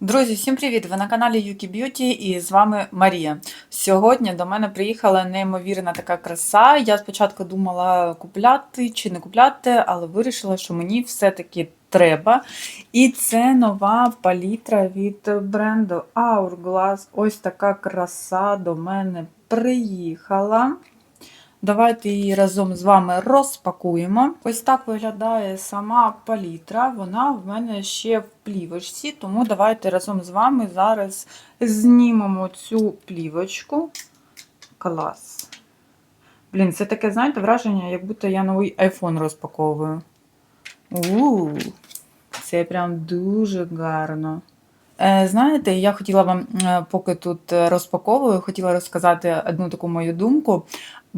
Друзі, всім привіт! Ви на каналі Yuki Beauty і з вами Марія. Сьогодні до мене приїхала неймовірна така краса. Я спочатку думала купляти чи не купляти, але вирішила, що мені все-таки треба. І це нова палітра від бренду Hourglass. Ось така краса до мене приїхала. Давайте її разом з вами розпакуємо. Ось так виглядає сама палітра. Вона в мене ще в плівочці, тому давайте разом з вами зараз знімемо цю плівочку. Клас. Блін, це таке, знаєте, враження, як будто я новий iPhone розпаковую. у це прям дуже гарно. Е, Знаєте, я хотіла вам, е, поки тут е, розпаковую, хотіла розказати одну таку мою думку.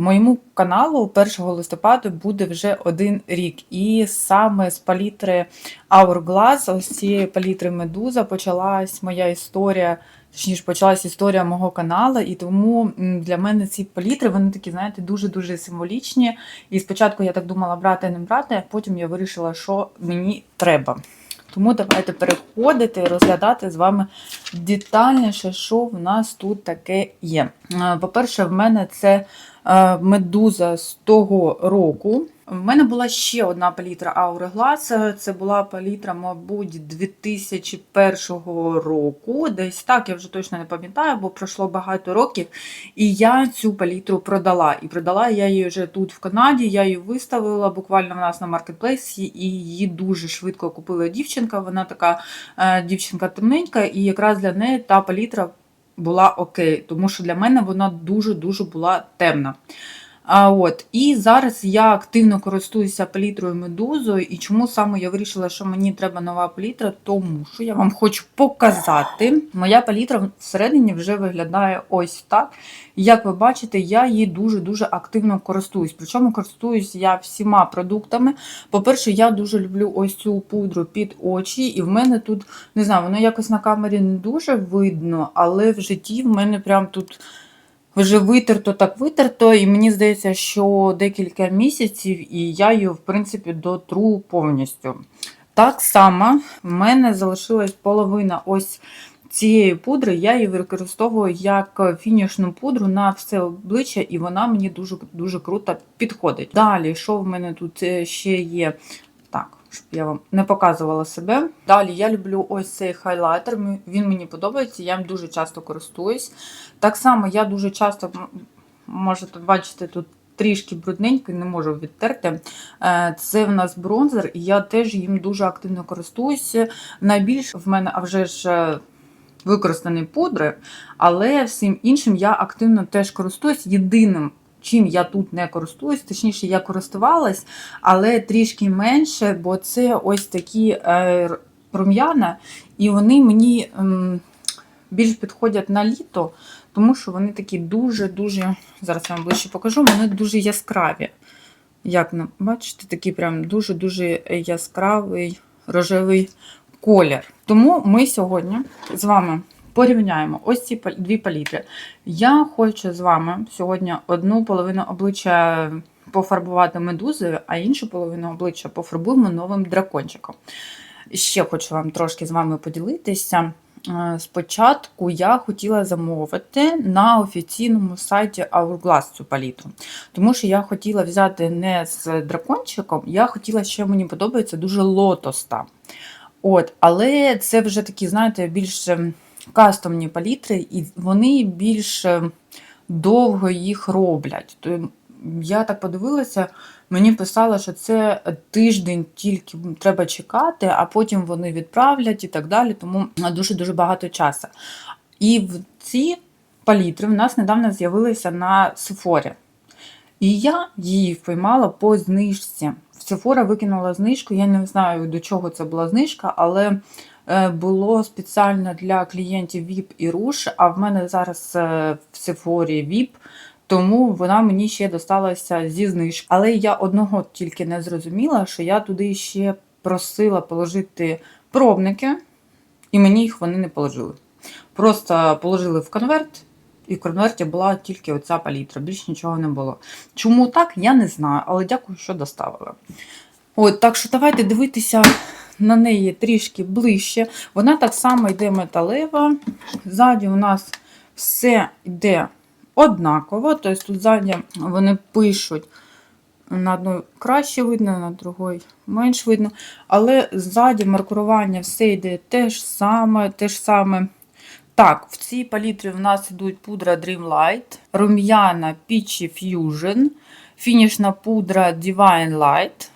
Моєму каналу 1 листопада буде вже один рік. І саме з палітри Hourglass, ось цієї палітри Медуза, почалась моя історія. Точніше, почалась історія мого каналу, і тому для мене ці палітри, вони такі, знаєте, дуже-дуже символічні. І спочатку я так думала брати, не брати, а потім я вирішила, що мені треба. Тому давайте переходити і розглядати з вами детальніше, що в нас тут таке є. Е, По-перше, в мене це медуза з того року. В мене була ще одна палітра Hourglass. Це була палітра, мабуть, 2001 року. Десь так, я вже точно не пам'ятаю, бо пройшло багато років. І я цю палітру продала. І продала я її вже тут в Канаді. Я її виставила буквально в нас на маркетплейсі, і її дуже швидко купила дівчинка. Вона така е, дівчинка темненька, і якраз для неї та палітра була окей, тому що для мене вона дуже-дуже була темна. А от і зараз я активно користуюся палітрою медузою. І чому саме я вирішила, що мені треба нова палітра? Тому що я вам хочу показати. Моя палітра всередині вже виглядає ось так. Як ви бачите, я її дуже-дуже активно користуюсь. Причому користуюсь я всіма продуктами. По-перше, я дуже люблю ось цю пудру під очі, і в мене тут, не знаю, воно якось на камері не дуже видно, але в житті в мене прям тут. Вже витерто так витерто, і мені здається, що декілька місяців, і я її, в принципі, дотру повністю. Так само в мене залишилась половина ось цієї пудри. Я її використовую як фінішну пудру на все обличчя, і вона мені дуже дуже круто підходить. Далі, що в мене тут е, ще є? Щоб я вам не показувала себе. Далі я люблю ось цей хайлайтер. Він мені подобається, я їм дуже часто користуюсь. Так само я дуже часто можете бачити тут. Трішки брудненький, не можу відтерти. Е, Це в нас бронзер, і я теж їм дуже активно користуюся. Найбільш в мене, а вже ж е, використані пудри, але всім іншим я активно теж користуюсь. Єдиним, чим я тут не користуюсь, точніше, я користувалась, але трішки менше, бо це ось такі е, рум'яна, і вони мені ем, більш підходять на літо, тому що вони такі дуже-дуже, зараз я вам ближче покажу, вони дуже яскраві. Як бачите, такий прям дуже-дуже яскравий рожевий колір. Тому ми сьогодні з вами порівняємо ось ці дві палітри. Я хочу з вами сьогодні одну половину обличчя пофарбувати медузою, а іншу половину обличчя пофарбуємо новим дракончиком. Ще хочу вам трошки з вами поділитися. Е, Спочатку я хотіла замовити на офіційному сайті Hourglass цю палітру. Тому що я хотіла взяти не з дракончиком, я хотіла, що мені подобається дуже лотоста. От, але це вже такі, знаєте, більш ем, кастомні палітри, і вони більш ем, довго їх роблять. Я так подивилася, мені писали, що це тиждень тільки треба чекати, а потім вони відправлять і так далі, тому дуже-дуже багато часу. І в ці палітри в нас недавно з'явилися на Сефорі. І я її впіймала по знижці. Sephora викинула знижку. Я не знаю, до чого це була знижка, але е, було спеціально для клієнтів VIP і Rouge, а в мене зараз е, в Sephora VIP, тому вона мені ще досталася зі знижки. Але я одного тільки не зрозуміла, що я туди ще просила положити пробники, і мені їх вони не положили. Просто положили в конверт. І в конверті була тільки оця палітра, більш нічого не було. Чому так, я не знаю, але дякую, що доставили. От, так що давайте дивитися на неї трішки ближче. Вона так само йде металева. Ззаді у нас все йде однаково. Тобто тут ззаді вони пишуть. На одної краще видно, на другої менш видно. Але ззаді маркування все йде те ж саме, те ж саме. Так, в цій палітрі в нас йдуть пудра Dreamlight, рум'яна Peachy Fusion, фінішна пудра Divine Light.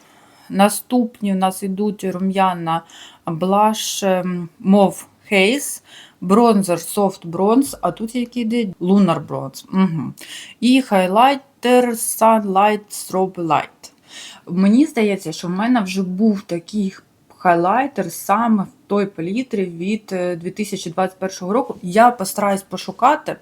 Наступні у нас йдуть рум'яна Blush мов Mauve Haze, бронзер Soft Bronze, а тут який йде Lunar Bronze. Угу. І хайлайтер Sunlight Strobe Light. Мені здається, що в мене вже був такий хайлайтер саме в той палітрі від е, 2021 року. Я постараюсь пошукати,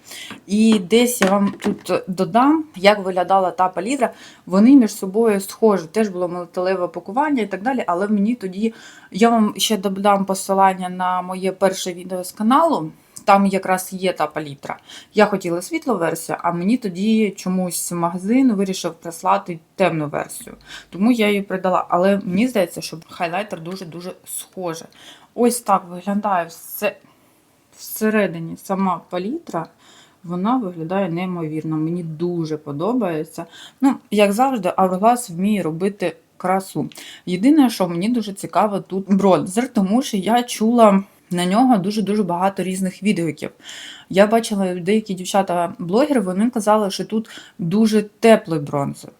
і десь я вам тут додам, як виглядала та палітра. Вони між собою схожі. Теж було металеве пакування і так далі. Але мені тоді я вам ще додам посилання на моє перше відео з каналу. Там якраз є та палітра. Я хотіла світлу версію, а мені тоді чомусь магазин вирішив прислати темну версію. Тому я її придала. Але мені здається, що хайлайтер дуже-дуже схожий. Ось так виглядає все всередині сама палітра. Вона виглядає неймовірно. Мені дуже подобається. Ну, як завжди, Hourglass вміє робити красу. Єдине, що мені дуже цікаво тут бронзер, тому що я чула на нього дуже-дуже багато різних відгуків. Я бачила деякі дівчата-блогери, вони казали, що тут дуже теплий бронзер.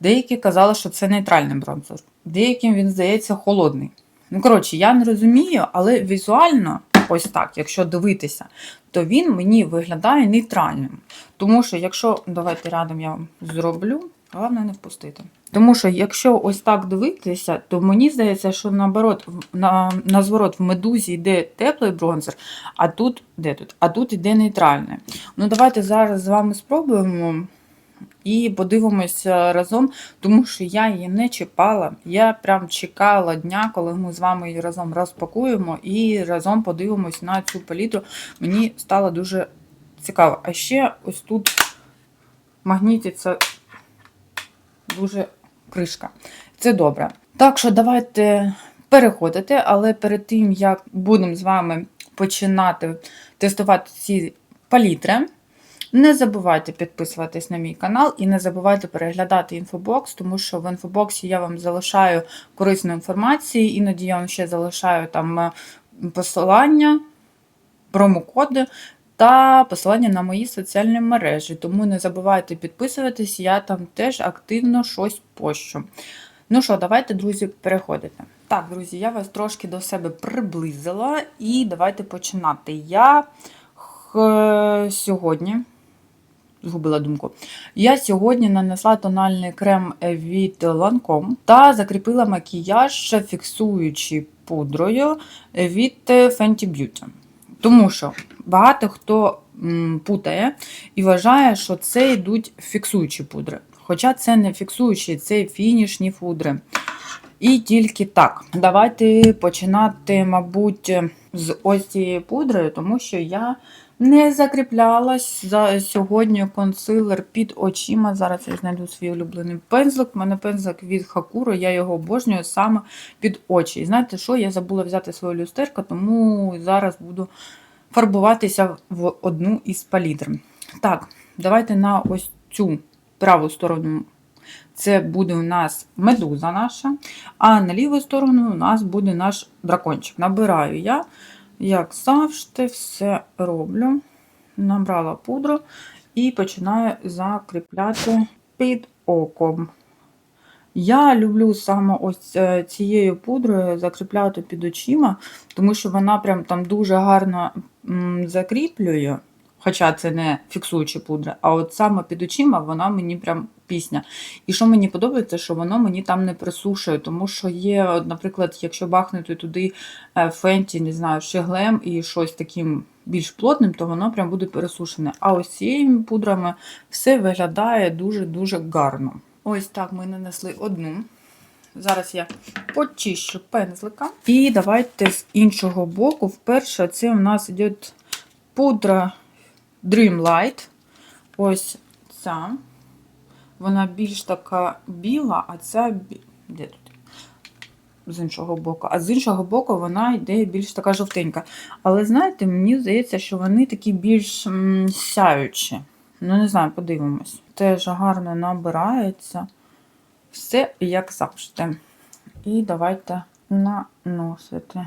Деякі казали, що це нейтральний бронзер. Деяким він здається холодний. Ну, коротше, я не розумію, але візуально, ось так, якщо дивитися, то він мені виглядає нейтральним. Тому що, якщо, давайте рядом я вам зроблю, головне не впустити. Тому що, якщо ось так дивитися, то мені здається, що наоборот, на, на зворот в медузі йде теплий бронзер, а тут де тут? А тут йде нейтральний. Ну, давайте зараз з вами спробуємо. І подивимося разом, тому що я її не чіпала. Я прям чекала дня, коли ми з вами її разом розпакуємо і разом подивимось на цю палітру. Мені стало дуже цікаво. А ще ось тут магнітиться дуже кришка. Це добре. Так що давайте переходити, але перед тим, як будемо з вами починати тестувати ці палітри. Не забувайте підписуватись на мій канал і не забувайте переглядати інфобокс, тому що в інфобоксі я вам залишаю корисну інформацію, іноді я вам ще залишаю там е, посилання, промокоди та посилання на мої соціальні мережі. Тому не забувайте підписуватись, я там теж активно щось пощу. Ну що, давайте, друзі, переходити. Так, друзі, я вас трошки до себе приблизила і давайте починати. Я х- сьогодні згубила думку. Я сьогодні нанесла тональний крем від Lancome та закріпила макіяж фіксуючи пудрою від Fenty Beauty. Тому що багато хто путає і вважає, що це йдуть фіксуючі пудри. Хоча це не фіксуючі, це фінішні пудри. І тільки так. Давайте починати, мабуть, з ось цієї пудри, тому що я не закріплялась за сьогодні консилер під очима. Зараз я знайду свій улюблений пензлик. У мене пензлик від Хакуро, я його обожнюю саме під очі. І знаєте що? Я забула взяти своє люстерко, тому зараз буду фарбуватися в одну із палітр. Так, давайте на ось цю праву сторону. Це буде у нас медуза наша, а на ліву сторону у нас буде наш дракончик. Набираю я, як завжди, все роблю. Набрала пудру і починаю закріпляти під оком. Я люблю саме ось е, цією пудрою закріпляти під очима, тому що вона прям там дуже гарно м, закріплює. Хоча це не фіксуюча пудра, а от саме під очима вона мені прям пісня. І що мені подобається, що воно мені там не присушує, тому що є, от, наприклад, якщо бахнути туди е, фенті, не знаю, шеглем і щось таким більш плотним, то воно прям буде пересушене. А ось цією пудрами все виглядає дуже-дуже гарно. Ось так ми нанесли одну. Зараз я почищу пензлика. І давайте з іншого боку. Вперше це у нас йде пудра Dreamlight. Ось ця. Вона більш така біла, а ця де тут? з іншого боку, а з іншого боку вона йде більш така жовтенька. Але знаєте, мені здається, що вони такі більш сяючі. Ну, не знаю, подивимось. Теж гарно набирається. Все як завжди. І давайте наносити.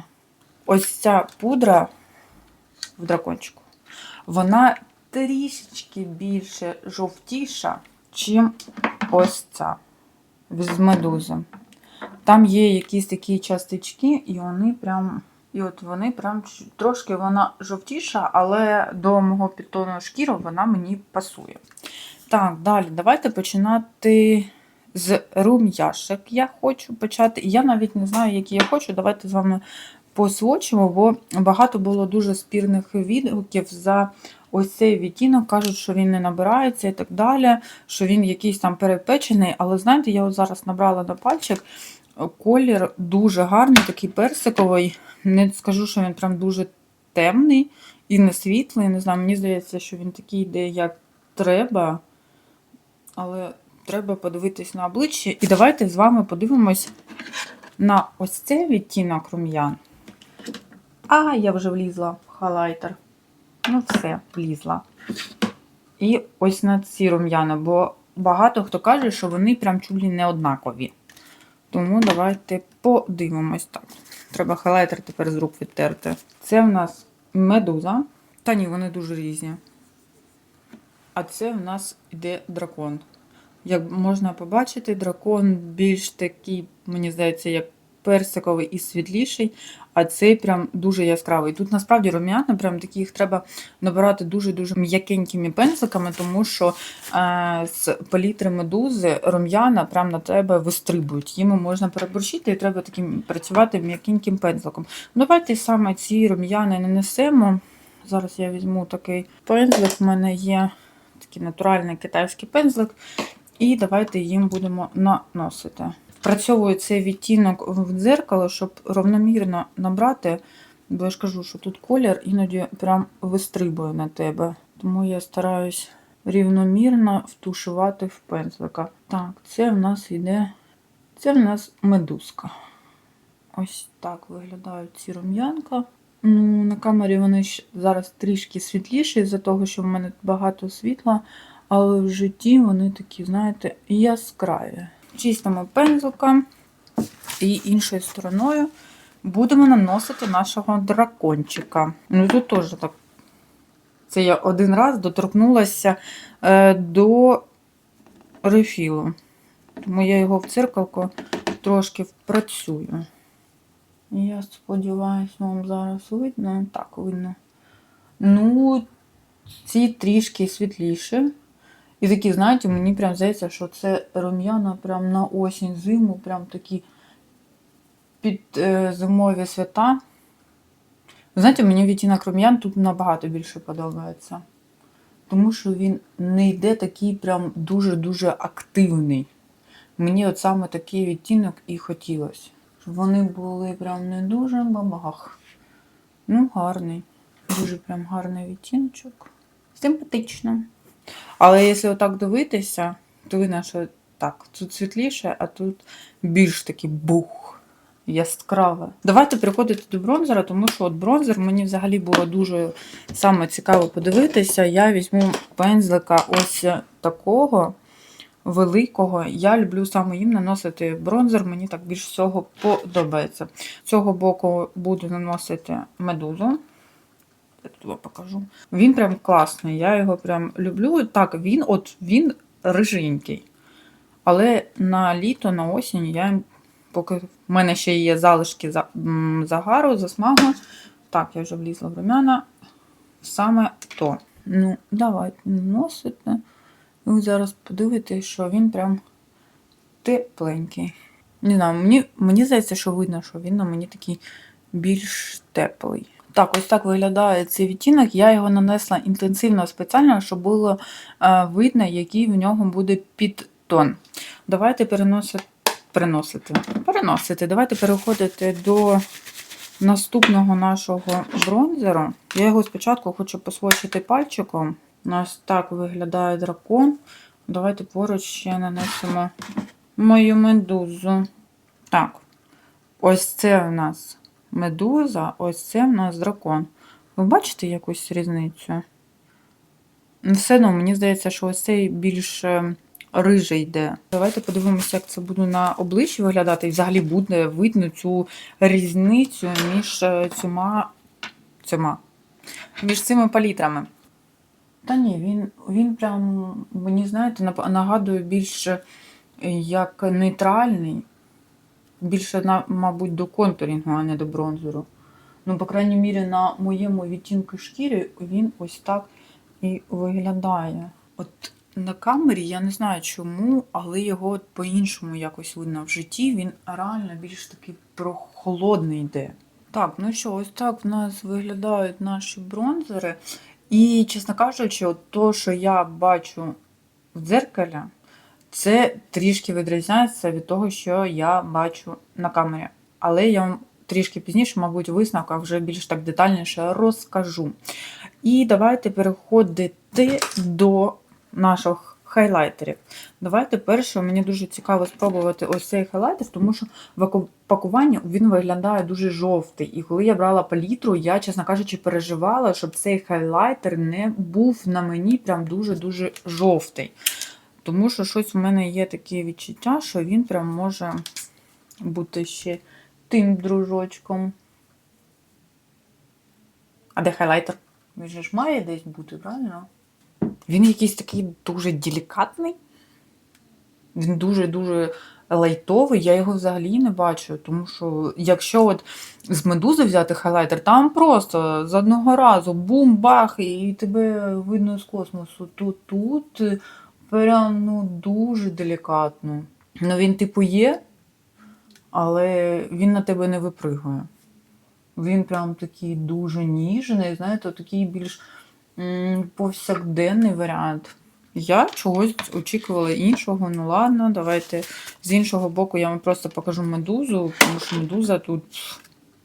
Ось ця пудра в дракончику, вона трішечки більше жовтіша, чим ось ця з медузи. Там є якісь такі частички, і вони прям. І от вони прям трошки вона жовтіша, але до мого підтону шкіри вона мені пасує. Так, далі, давайте починати з рум'яшек. Я хочу почати. Я навіть не знаю, які я хочу. Давайте з вами посвочимо, бо багато було дуже спірних відгуків за ось цей відтінок. Кажуть, що він не набирається і так далі, що він якийсь там перепечений. Але знаєте, я от зараз набрала на пальчик. Колір дуже гарний, такий персиковий. Не скажу, що він прям дуже темний і не світлий. Не знаю, мені здається, що він такий йде, як треба. Але треба подивитись на обличчя. І давайте з вами подивимось на ось цей відтінок рум'ян. А, я вже влізла в хайлайтер. Ну, все, влізла. І ось на ці рум'яна, бо багато хто каже, що вони прям чулі не однакові. Тому давайте подивимось так. Треба хайлайтер тепер з рук відтерти. Це в нас медуза. Та ні, вони дуже різні. А це в нас іде дракон. Як можна побачити, дракон більш такий, мені здається, як персиковий і світліший, а цей прям дуже яскравий. Тут насправді рум'яна, прям такі їх треба набирати дуже-дуже м'якенькими пензликами, тому що е, з палітри медузи рум'яна прям на тебе вистрибують. Їми можна переборщити і треба таким працювати м'якеньким пензликом. Ну, Давайте саме ці рум'яни нанесемо. Зараз я візьму такий пензлик, в мене є такий натуральний китайський пензлик. І давайте їм будемо наносити. Впрацьовую цей відтінок в дзеркало, щоб равномірно набрати, бо я ж кажу, що тут колір іноді прям вистрибує на тебе. Тому я стараюсь рівномірно втушувати в пензлика. Так, це в нас йде. Це в нас медузка. Ось так виглядають ці рум'янка. Ну, на камері вони зараз трішки світліші, з-за того, що в мене багато світла, але в житті вони такі, знаєте, яскраві. Чистимо пензликом і іншою стороною будемо наносити нашого дракончика. Ну, тут теж так. Це я один раз доторкнулася е, до рефілу. Тому я його в циркалку трошки впрацюю. Я сподіваюся, вам зараз видно. Так, видно. Ну, ці трішки світліші. І такі, знаєте, мені прям здається, що це рум'яна прям на осінь, зиму, прям такі під е, зимові свята. Знаєте, мені відтінок рум'ян тут набагато більше подобається. Тому що він не йде такий прям дуже-дуже активний. Мені от саме такий відтінок і хотілося. Щоб вони були прям не дуже бабах. Ну, гарний. Дуже прям гарний відтіночок. Симпатично. Але якщо отак дивитися, то видно, що так, тут світліше, а тут більш такий бух. Яскраве. Давайте переходити до бронзера, тому що от бронзер мені взагалі було дуже саме цікаво подивитися. Я візьму пензлика ось такого великого. Я люблю саме їм наносити бронзер, мені так більш всього подобається. З цього боку буду наносити медузу. Тут покажу. Він прям класний, я його прям люблю. Так, він от він риженький. Але на літо, на осінь я поки в мене ще є залишки загару, засмагу. Так, я вже влізла в румяна. Саме то. Ну, давайте наносите. І ви зараз подивитесь, що він прям тепленький. Не знаю, мені, мені здається, що видно, що він на мені такий більш теплий. Так, ось так виглядає цей відтінок. Я його нанесла інтенсивно спеціально, щоб було е, видно, який в нього буде підтон. Давайте переносити, переносити, переносити. Давайте переходити до наступного нашого бронзеру. Я його спочатку хочу посвочити пальчиком. У нас так виглядає дракон. Давайте поруч ще нанесемо мою медузу. Так. ось це в нас медуза, ось це в нас дракон. Ви бачите якусь різницю? Ну, Все одно, мені здається, що ось цей більш е, рижий йде. Давайте подивимося, як це буде на обличчі виглядати. І взагалі буде видно цю різницю між е, цьома, цьома, між цими палітрами. Та ні, він, він прям, мені знаєте, нагадує більше як нейтральний. Більше, на, мабуть, до контурінгу, а не до бронзеру. Ну, по крайній мірі, на моєму відтінку шкіри він ось так і виглядає. От на камері я не знаю чому, але його по-іншому якось видно в житті. Він реально більш такий прохолодний йде. Так, ну що, ось так в нас виглядають наші бронзери. І, чесно кажучи, от то, що я бачу в дзеркалі, це трішки відрізняється від того, що я бачу на камері. Але я вам трішки пізніше, мабуть, висновок, а вже більш так детальніше розкажу. І давайте переходити до наших хайлайтерів. Давайте перше, мені дуже цікаво спробувати ось цей хайлайтер, тому що в пакуванні він виглядає дуже жовтий. І коли я брала палітру, я, чесно кажучи, переживала, щоб цей хайлайтер не був на мені прям дуже-дуже жовтий. Тому що щось у мене є таке відчуття, що він прям може бути ще тим дружочком. А де хайлайтер? Він же ж має десь бути, правильно? Він якийсь такий дуже делікатний. Він дуже-дуже лайтовий. Я його взагалі не бачу. Тому що, якщо от з медузи взяти хайлайтер, там просто з одного разу бум-бах, і тебе видно з космосу. Тут тут прям ну, дуже делікатно. Ну він, типу, є, але він на тебе не випригує. Він прям такий дуже ніжний, знаєте, такий більш повсякденний варіант. Я чогось очікувала іншого. Ну ладно, давайте з іншого боку я вам просто покажу медузу, тому що медуза тут.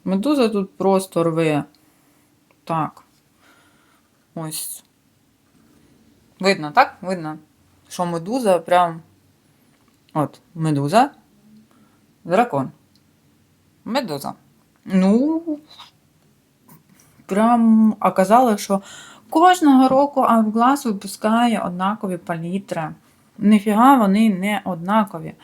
Медуза тут просто рве. Так. Ось. Видно, так? Видно, що медуза прям. От, медуза. Дракон. Медуза. Ну, прям оказалось, що кожного року Авглас випускає однакові палітри. Ніфіга вони не однакові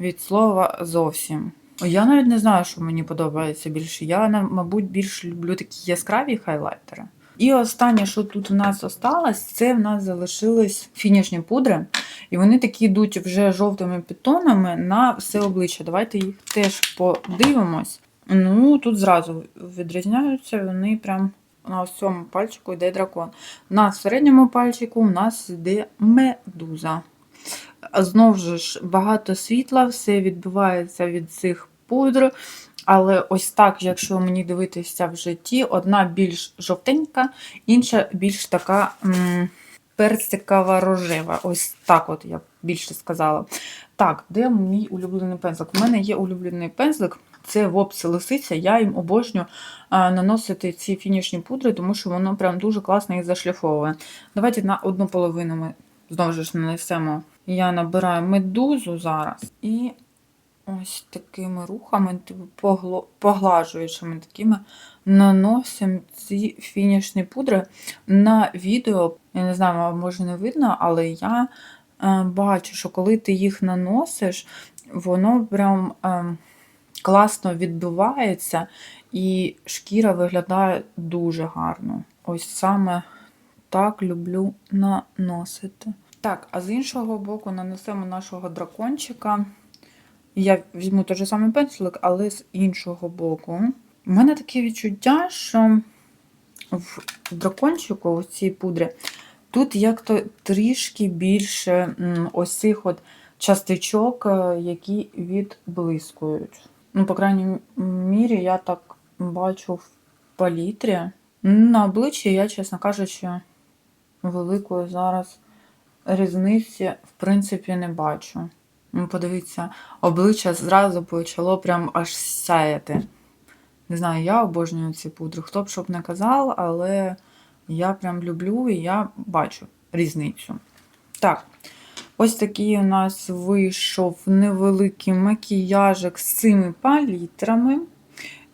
від слова зовсім. Я навіть не знаю, що мені подобається більше. Я, мабуть, більше люблю такі яскраві хайлайтери. І останнє, що тут в нас осталось, це в нас залишились фінішні пудри. І вони такі йдуть вже жовтими підтонами на все обличчя. Давайте їх теж подивимось. Ну, тут зразу відрізняються, вони прям на цьому пальчику йде дракон. На середньому пальчику у нас йде медуза. Знову ж багато світла, все відбувається від цих пудр. Але ось так, якщо мені дивитися в житті, одна більш жовтенька, інша більш така м, персикова рожева. Ось так от я більше сказала. Так, де мій улюблений пензлик? У мене є улюблений пензлик. Це вопс лисиця. Я їм обожнюю наносити ці фінішні пудри, тому що воно прям дуже класно їх зашліфовує. Давайте на одну половину ми знову ж нанесемо. Я набираю медузу зараз і ось такими рухами, типу поглажуючими такими, наносимо ці фінішні пудри на відео. Я не знаю, може не видно, але я е, бачу, що коли ти їх наносиш, воно прям е, класно відбивається, і шкіра виглядає дуже гарно. Ось саме так люблю наносити. Так, а з іншого боку нанесемо нашого дракончика. Я візьму той же самий пензлик, але з іншого боку. У мене таке відчуття, що в дракончику, у цій пудрі, тут як-то трішки більше ось цих от частичок, е, які відблискують. Ну, по крайній мірі, я так бачу в палітрі. На обличчі я, чесно кажучи, великої зараз різниці, в принципі, не бачу. Ну, подивіться, обличчя зразу почало прям аж сяяти. Не знаю, я обожнюю ці пудри. Хто б щоб не казав, але я прям люблю і я бачу різницю. Так, Ось такий у нас вийшов невеликий макіяжик з цими палітрами.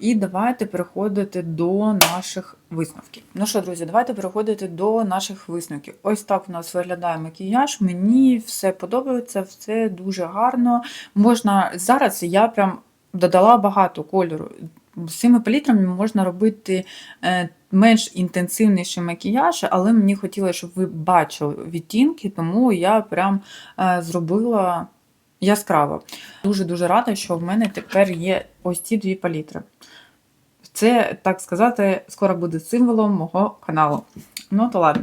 І давайте переходити до наших висновків. Ну що, друзі, давайте переходити до наших висновків. Ось так у нас виглядає макіяж. Мені все подобається, все дуже гарно. Можна зараз я прям додала багато кольору. З цими палітрами можна робити е, менш інтенсивніший макіяж, але мені хотілося, щоб ви бачили відтінки, тому я прям е, зробила яскраво. Дуже-дуже рада, що в мене тепер є ось ці дві палітри. Це, так сказати, скоро буде символом мого каналу. Ну, то ладно.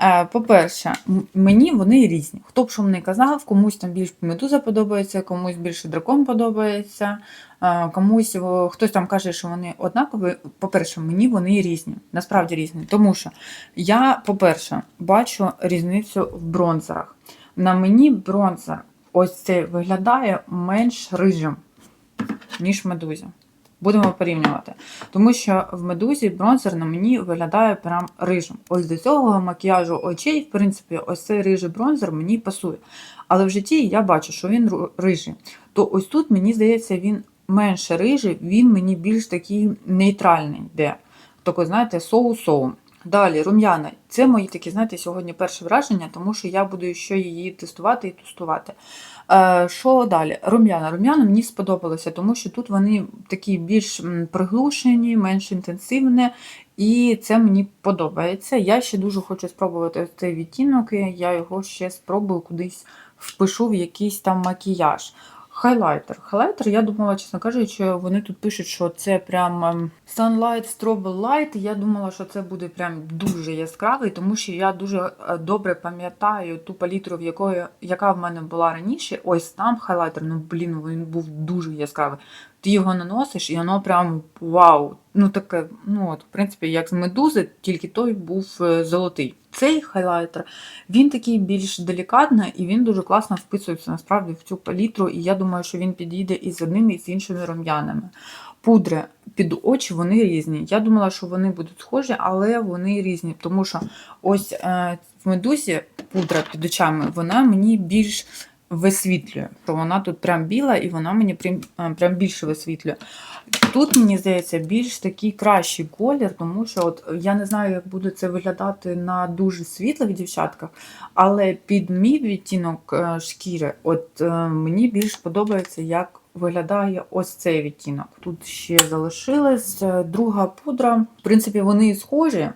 Е, По-перше, мені вони різні. Хто б що мені казав, комусь там більш медуза подобається, комусь більше дракон подобається, е, комусь хтось там каже, що вони однакові. По-перше, мені вони різні. Насправді різні. Тому що я, по-перше, бачу різницю в бронзерах. На мені бронзер ось цей виглядає менш рижим, ніж медузі. Будемо порівнювати. Тому що в медузі бронзер на мені виглядає прям рижим. Ось до цього макіяжу очей, в принципі, ось цей рижий бронзер мені пасує. Але в житті я бачу, що він рижий. То ось тут, мені здається, він менше рижий, він мені більш такий нейтральний де. Такий, знаєте, соу-соу. Далі, рум'яна. Це мої такі, знаєте, сьогодні перше враження, тому що я буду ще її тестувати і тестувати. Е, Що далі? Рум'яна. Рум'яна мені сподобалося, тому що тут вони такі більш приглушені, менш інтенсивні, і це мені подобається. Я ще дуже хочу спробувати цей відтінок, я його ще спробую кудись впишу в якийсь там макіяж. Хайлайтер. Хайлайтер, я думала, чесно кажучи, вони тут пишуть, що це прям ем, Sunlight Strawberry Light. Я думала, що це буде прям дуже яскравий, тому що я дуже е, добре пам'ятаю ту палітру, в якої, яка в мене була раніше. Ось там хайлайтер, ну блін, він був дуже яскравий. Ти його наносиш, і воно прям вау. Ну таке, ну от, в принципі, як з медузи, тільки той був е, золотий. Цей хайлайтер, він такий більш делікатний, і він дуже класно вписується насправді в цю палітру. І я думаю, що він підійде і з одними, і з іншими рум'янами. Пудри під очі вони різні. Я думала, що вони будуть схожі, але вони різні, тому що ось е, в медузі пудра під очами, вона мені більш висвітлює. То вона тут прям біла, і вона мені прям, прям більше висвітлює. Тут, мені здається, більш такий кращий колір, тому що от я не знаю, як буде це виглядати на дуже світлих дівчатках, але під мій відтінок е, шкіри, от е, мені більш подобається, як виглядає ось цей відтінок. Тут ще залишилась е, друга пудра. В принципі, вони схожі,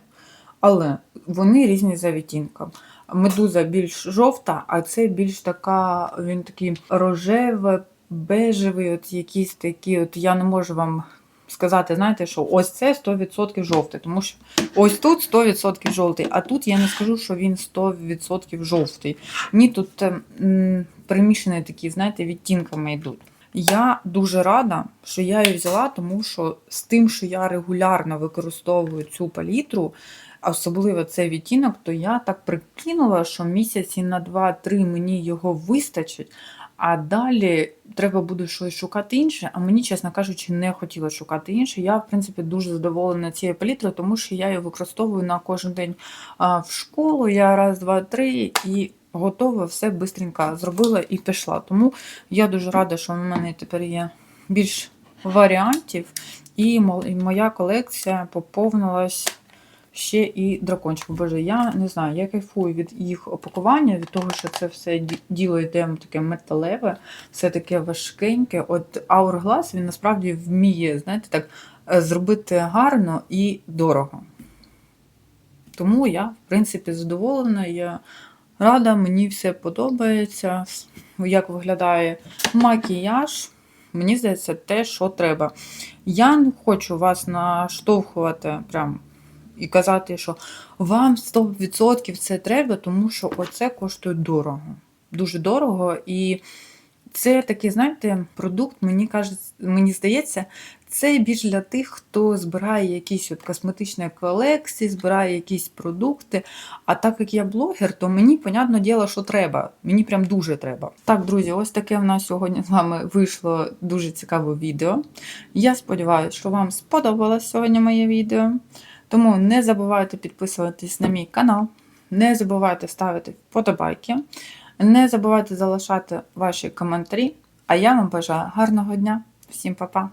але вони різні за відтінком. Медуза більш жовта, а це більш така, він такий рожевий, бежевий, от якийсь такий, от я не можу вам сказати, знаєте, що ось це 100% жовтий, тому що ось тут 100% жовтий, а тут я не скажу, що він 100% жовтий. Ні, тут м, примішані такі, знаєте, відтінками йдуть. Я дуже рада, що я її взяла, тому що з тим, що я регулярно використовую цю палітру, особливо цей відтінок, то я так прикинула, що місяці на 2-3 мені його вистачить, а далі треба буде щось шукати інше. А мені, чесно кажучи, не хотіла шукати інше. Я, в принципі, дуже задоволена цією палітрою, тому що я її використовую на кожен день в школу. Я раз, два, три і готова, все бистренько зробила і пішла. Тому я дуже рада, що в мене тепер є більш варіантів, і моя колекція поповнилась ще і дракончик. Боже, я не знаю, я кайфую від їх опакування, від того, що це все діло йде таке металеве, все таке важкеньке. От Hourglass, він насправді вміє, знаєте, так е, зробити гарно і дорого. Тому я, в принципі, задоволена. Я рада, мені все подобається, як виглядає макіяж. Мені здається, те, що треба. Я не хочу вас наштовхувати прям і казати, що вам 100% це треба, тому що оце коштує дорого. Дуже дорого. І це такий, знаєте, продукт, мені кажеться, мені здається, це більш для тих, хто збирає якісь от косметичні колекції, збирає якісь продукти. А так як я блогер, то мені, понятне діло, що треба. Мені прям дуже треба. Так, друзі, ось таке в нас сьогодні з вами вийшло дуже цікаве відео. Я сподіваюся, що вам сподобалось сьогодні моє відео. Тому не забувайте підписуватись на мій канал, не забувайте ставити вподобайки. Не забувайте залишати ваші коментарі, а я вам бажаю гарного дня. Всім па-па!